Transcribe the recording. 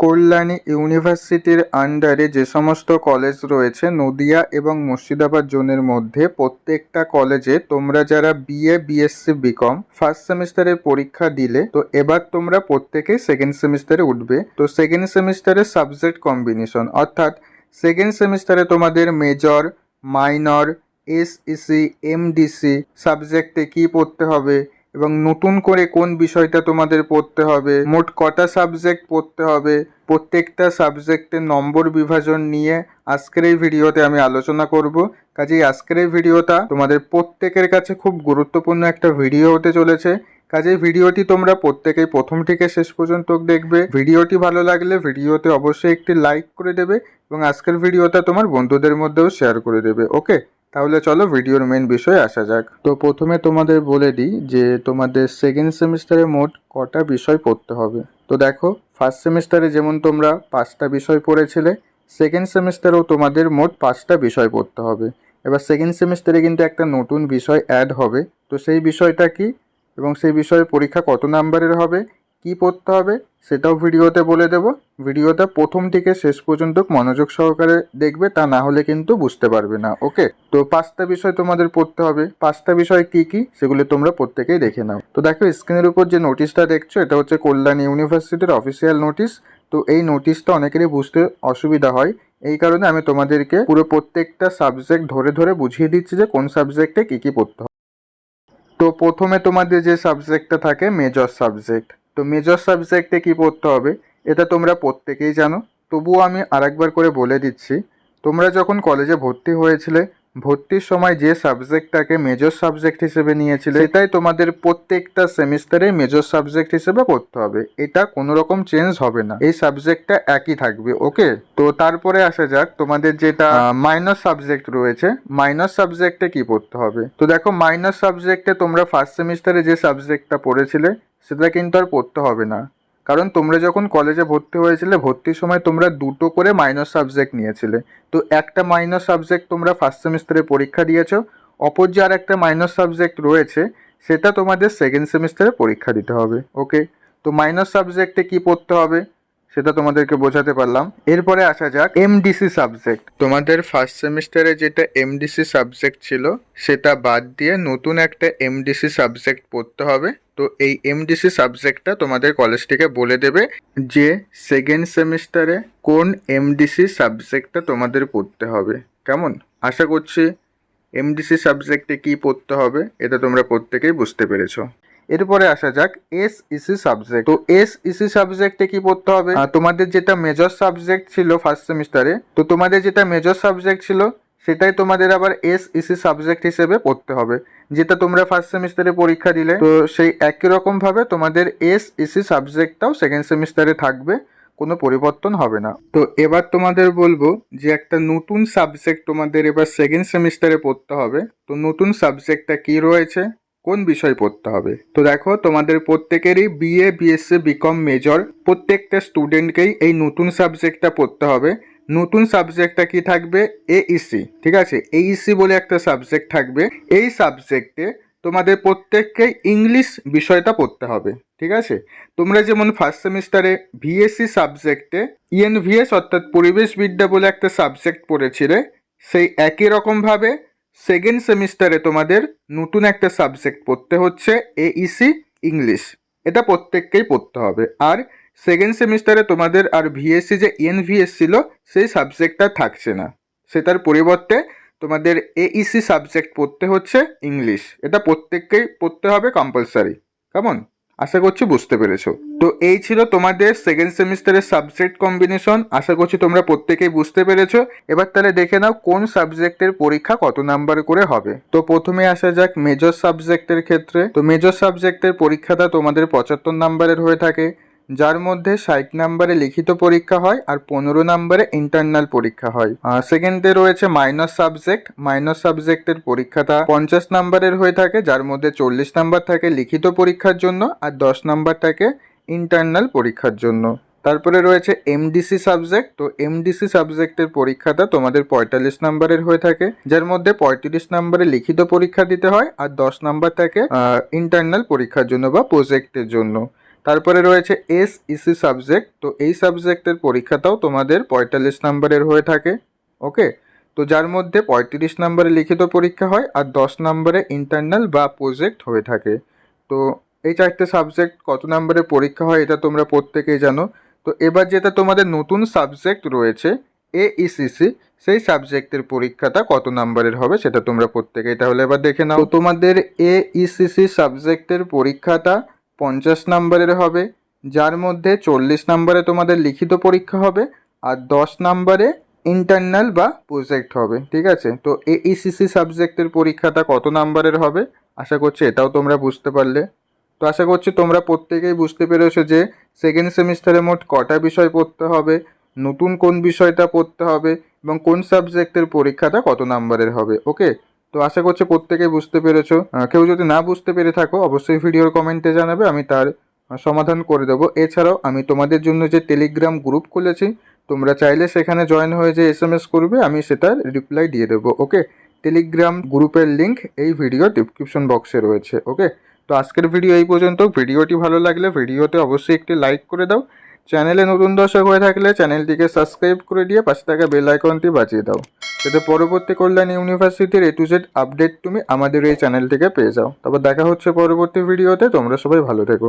কল্যাণী ইউনিভার্সিটির আন্ডারে যে সমস্ত কলেজ রয়েছে, নদিয়া এবং মুর্শিদাবাদ জোনের মধ্যে প্রত্যেকটা কলেজে তোমরা যারা বিএ বিএসসি বিকম ফার্স্ট সেমিস্টারের পরীক্ষা দিলে, তো এবার তোমরা প্রত্যেকে সেকেন্ড সেমিস্টারে উঠবে। তো সেকেন্ড সেমিস্টারের সাবজেক্ট কম্বিনেশন অর্থাৎ সেকেন্ড সেমিস্টারে তোমাদের মেজর মাইনর এসইসি এমডিসি সাবজেক্টে কি পড়তে হবে? এবং নতুন করে কোন বিষয়টা তোমাদের পড়তে হবে? মোট কটা সাবজেক্ট পড়তে হবে? প্রত্যেকটা সাবজেক্টের নম্বর বিভাজন নিয়ে আজকের এই ভিডিওতে আমি আলোচনা করব। কাজেই আজকের এই ভিডিওটা তোমাদের প্রত্যেকের কাছে খুব গুরুত্বপূর্ণ একটা ভিডিও হতে চলেছে। কাজেই ভিডিওটি তোমরা প্রত্যেকেই প্রথম থেকে শেষ পর্যন্ত দেখবে। ভিডিওটি ভালো লাগলে ভিডিওতে অবশ্যই একটি লাইক করে দেবে এবং আজকের ভিডিওটা তোমার বন্ধুদের মধ্যেও শেয়ার করে দেবে ওকে তাহলে চলো ভিডিওর মেন বিষয়ে আসা যাক। তো প্রথমে তোমাদের বলে দিই যে তোমাদের সেকেন্ড সেমিস্টারে মোট কটা বিষয় পড়তে হবে। তো দেখো ফার্স্ট সেমিস্টারে যেমন তোমরা পাঁচটা বিষয় পড়েছিলে সেকেন্ড সেমিস্টারেও তোমাদের মোট পাঁচটা বিষয় পড়তে হবে। এবার সেকেন্ড সেমিস্টারে কিন্তু একটা নতুন বিষয় অ্যাড হবে। তো সেই বিষয়টা কি? এবং সেই বিষয়ে পরীক্ষা কত নাম্বারের হবে? কি পড়তে হবে? সেটাও ভিডিওতে বলে দেব। ভিডিওটা প্রথম থেকে শেষ পর্যন্ত মনোযোগ সহকারে দেখবে, তা না হলে কিন্তু বুঝতে পারবে না, ওকে? তো পাঁচটা বিষয় তোমাদের পড়তে হবে। পাঁচটা বিষয় কি কি? সেগুলো তোমরা প্রত্যেকেই দেখে নাও। তো দেখো স্ক্রিনের উপর যে নোটিশটা দেখছ, এটা হচ্ছে কল্যাণ ইউনিভার্সিটির অফিসিয়াল নোটিশ তো এই নোটিশটা অনেকেরই বুঝতে অসুবিধা হয়। এই কারণে আমি তোমাদেরকে পুরো প্রত্যেকটা সাবজেক্ট ধরে ধরে বুঝিয়ে দিচ্ছি যে কোন সাবজেক্টে কী কী পড়তে হবে। তো প্রথমে তোমাদের যে সাবজেক্টটা থাকে মেজর সাবজেক্ট তো মেজর সাবজেক্টে কি পড়তে হবে? এটা তোমরা প্রত্যেকেই জানো। তবুও আমি আরেকবার করে বলে দিচ্ছি, তোমরা যখন কলেজে ভর্তি হয়েছিলে, ভর্তির সময় যে সাবজেক্টটাকে মেজর সাবজেক্ট হিসেবে নিয়েছিলে, সেটাই তোমাদের প্রত্যেকটা সেমিস্টারে মেজর সাবজেক্ট হিসেবে পড়তে হবে। এটা কোনো রকম চেঞ্জ হবে না। এই সাবজেক্টটা একই থাকবে ওকে তো তারপরে আসা যাক, তোমাদের যেটা মাইনর সাবজেক্ট রয়েছে মাইনর সাবজেক্টে কি পড়তে হবে? তো দেখো মাইনর সাবজেক্টে তোমরা ফার্স্ট সেমিস্টারে যে সাবজেক্টটা পড়েছিলে সেটা কিন্তু আর পড়তে হবে না। কারণ তোমরা যখন কলেজে ভর্তি হয়েছিলে, ভর্তির সময় তোমরা দুটো করে মাইনর সাবজেক্ট নিয়েছিলে। তো একটা মাইনর সাবজেক্ট তোমরা ফার্স্ট সেমিস্টারে পরীক্ষা দিয়েছ, অপর যে আর একটা মাইনর সাবজেক্ট রয়েছে, সেটা তোমাদের সেকেন্ড সেমিস্টারে পরীক্ষা দিতে হবে ওকে তো মাইনর সাবজেক্টে কি পড়তে হবে, সেটা তোমাদেরকে বোঝাতে পারলাম। এরপরে আসা যাক এমডিসি সাবজেক্ট তোমাদের ফার্স্ট সেমিস্টারে যেটা এমডিসি সাবজেক্ট ছিল, সেটা বাদ দিয়ে নতুন একটা এমডিসি সাবজেক্ট পড়তে হবে। তো এই এমডিসি সাবজেক্টটা তোমাদের কলেজ থেকে বলে দেবে যে সেকেন্ড সেমিস্টারে কোন এমডিসি সাবজেক্টটা তোমাদের পড়তে হবে। কেমন? আশা করছি এমডিসি সাবজেক্টে কি পড়তে হবে, এটা তোমরা প্রত্যেকেই বুঝতে পেরেছ। এরপরে আসা যাক এস ইসি সাবজেক্ট তো এস ইসি সাবজেক্টে কি পড়তে হবে? তোমাদের যেটা মেজর সাবজেক্ট ছিল ফার্স্ট সেমিস্টারে তো তোমাদের যেটা মেজর সাবজেক্ট ছিল সেটাই তোমাদের আবার এস ইসি সাবজেক্ট হিসেবে পড়তে হবে। যেটা তোমরা ফার্স্ট সেমিস্টারে পরীক্ষা দিলে, তো সেই একই রকম ভাবে তোমাদের এস ইসি সাবজেক্টটাও সেকেন্ড সেমিস্টারে থাকবে, কোনো পরিবর্তন হবে না। তো এবার তোমাদের বলব যে একটা নতুন সাবজেক্ট তোমাদের এবার সেকেন্ড সেমিস্টারে পড়তে হবে, তো নতুন সাবজেক্টটা কি রয়েছে, কোন বিষয় পড়তে হবে? তো দেখো, তোমাদের প্রত্যেকেরই বিএ বিএসসি বিকম মেজর প্রত্যেকটা স্টুডেন্টকেই এই নতুন সাবজেক্টটা পড়তে হবে। নতুন সাবজেক্টটা কি থাকবে? এইসি ঠিক আছে? এইসি বলে একটা সাবজেক্ট থাকবে। এই সাবজেক্টে তোমাদের প্রত্যেককে ইংলিশ বিষয়টা পড়তে হবে, ঠিক আছে? তোমরা যেমন ফার্স্ট সেমিস্টারে ভিএসসি সাবজেক্টে ইএনভিএস অর্থাৎ পরিবেশবিদ্যা বলে একটা সাবজেক্ট পড়েছিলে সেই একই রকমভাবে সেকেন্ড সেমিস্টারে তোমাদের নতুন একটা সাবজেক্ট পড়তে হচ্ছে এইসি ইংলিশ এটা প্রত্যেককেই পড়তে হবে। আর সেকেন্ড সেমিস্টারে তোমাদের আর ভিএসসি যে এনভিএস ছিল, সেই সাবজেক্টটা থাকছে না। সেটার পরিবর্তে তোমাদের এইসি সাবজেক্ট পড়তে হচ্ছে ইংলিশ এটা প্রত্যেককেই পড়তে হবে কম্পালসারি কেমন? আশা করছি বুঝতে পেরেছ। তো এই ছিল তোমাদের সেকেন্ড সেমিস্টারের সাবজেক্ট কম্বিনেশন আশা করছি তোমরা প্রত্যেকেই বুঝতে পেরেছ। এবার তাহলে দেখে নাও কোন সাবজেক্টের পরীক্ষা কত নাম্বার করে হবে। তো প্রথমে আসা যাক মেজর সাবজেক্টের ক্ষেত্রে। তো মেজর সাবজেক্টের পরীক্ষাটা তোমাদের পঁচাত্তর নাম্বারের হয়ে থাকে। যার মধ্যে ষাট নাম্বারে লিখিত পরীক্ষা হয় আর পনেরো নাম্বারে ইন্টারনাল পরীক্ষা হয়। সেকেন্ডে রয়েছে মাইনর সাবজেক্ট মাইনর সাবজেক্টের পরীক্ষাটা পঞ্চাশ নাম্বারের হয়ে থাকে, যার মধ্যে চল্লিশ নাম্বার থাকে লিখিত পরীক্ষার জন্য আর দশ নাম্বার থাকে ইন্টারনাল পরীক্ষার জন্য। তারপরে রয়েছে এমডিসি সাবজেক্ট তো এমডিসি সাবজেক্টের পরীক্ষাটা তোমাদের পঁয়তাল্লিশ নাম্বারের হয়ে থাকে, যার মধ্যে পঁয়ত্রিশ নাম্বারে লিখিত পরীক্ষা দিতে হয় আর দশ নাম্বার থাকে ইন্টারনাল পরীক্ষার জন্য বা প্রজেক্টের জন্য। তারপরে রয়েছে এস ইসি সাবজেক্ট তো এই সাবজেক্টের পরীক্ষাটাও তোমাদের পঁয়তাল্লিশ নম্বরের হয়ে থাকে, ওকে? তো যার মধ্যে পঁয়ত্রিশ নম্বরে লিখিত পরীক্ষা হয় আর দশ নম্বরে ইন্টারনাল বা প্রজেক্ট হয়ে থাকে। তো এই চারটে সাবজেক্ট কত নম্বরে পরীক্ষা হয় এটা তোমরা প্রত্যেকেই জানো। তো এবার যেটা তোমাদের নতুন সাবজেক্ট রয়েছে এ ইসিসি সেই সাবজেক্টের পরীক্ষাটা কত নম্বরের হবে সেটা তোমরা প্রত্যেকেই তাহলে এবার দেখে নাও। তোমাদের এ ইসিসি সাবজেক্টের পরীক্ষাটা পঞ্চাশ নম্বরের হবে, যার মধ্যে চল্লিশ নম্বরে তোমাদের লিখিত পরীক্ষা হবে আর দশ নম্বরে ইন্টারনাল বা প্রজেক্ট হবে, ঠিক আছে? তো এইসিসি সাবজেক্টের পরীক্ষাটা কত নাম্বারের হবে? আশা করছি এটাও তোমরা বুঝতে পারলে। তো আশা করছি তোমরা প্রত্যেকেই বুঝতে পেরেছ যে সেকেন্ড সেমিস্টারে মোট কটা বিষয় পড়তে হবে, নতুন কোন বিষয়টা পড়তে হবে এবং কোন সাবজেক্টের পরীক্ষাটা কত নাম্বারের হবে ওকে তো আশা করছি প্রত্যেকেই বুঝতে পেরেছ। কেউ যদি না বুঝতে পেরে থাকো, অবশ্যই ভিডিওর কমেন্টে জানাবে, আমি তার সমাধান করে দেবো। এছাড়াও আমি তোমাদের জন্য যে টেলিগ্রাম গ্রুপ খুলেছি, তোমরা চাইলে সেখানে জয়েন হয়ে যে এস এম এস করবে, আমি সেটার রিপ্লাই দিয়ে দেবো ওকে টেলিগ্রাম গ্রুপের লিঙ্ক এই ভিডিও ডিসক্রিপশন বক্সে রয়েছে ওকে তো আজকের ভিডিও এই পর্যন্ত। ভিডিওটি ভালো লাগলে ভিডিওতে অবশ্যই একটি লাইক করে দাও। চ্যানেলে নতুন দর্শক হয়ে থাকলে চ্যানেলটিকে সাবস্ক্রাইব করে দিয়ে পাশে থাকা বেল আইকনটি বাজিয়ে দাও। যাতে পরবর্তী কল্যাণ ইউনিভার্সিটির এ টু জেড আপডেট তুমি আমাদের এই চ্যানেল থেকে পেয়ে যাও। তারপর দেখা হচ্ছে পরবর্তী ভিডিওতে। তোমরা সবাই ভালো থেকো।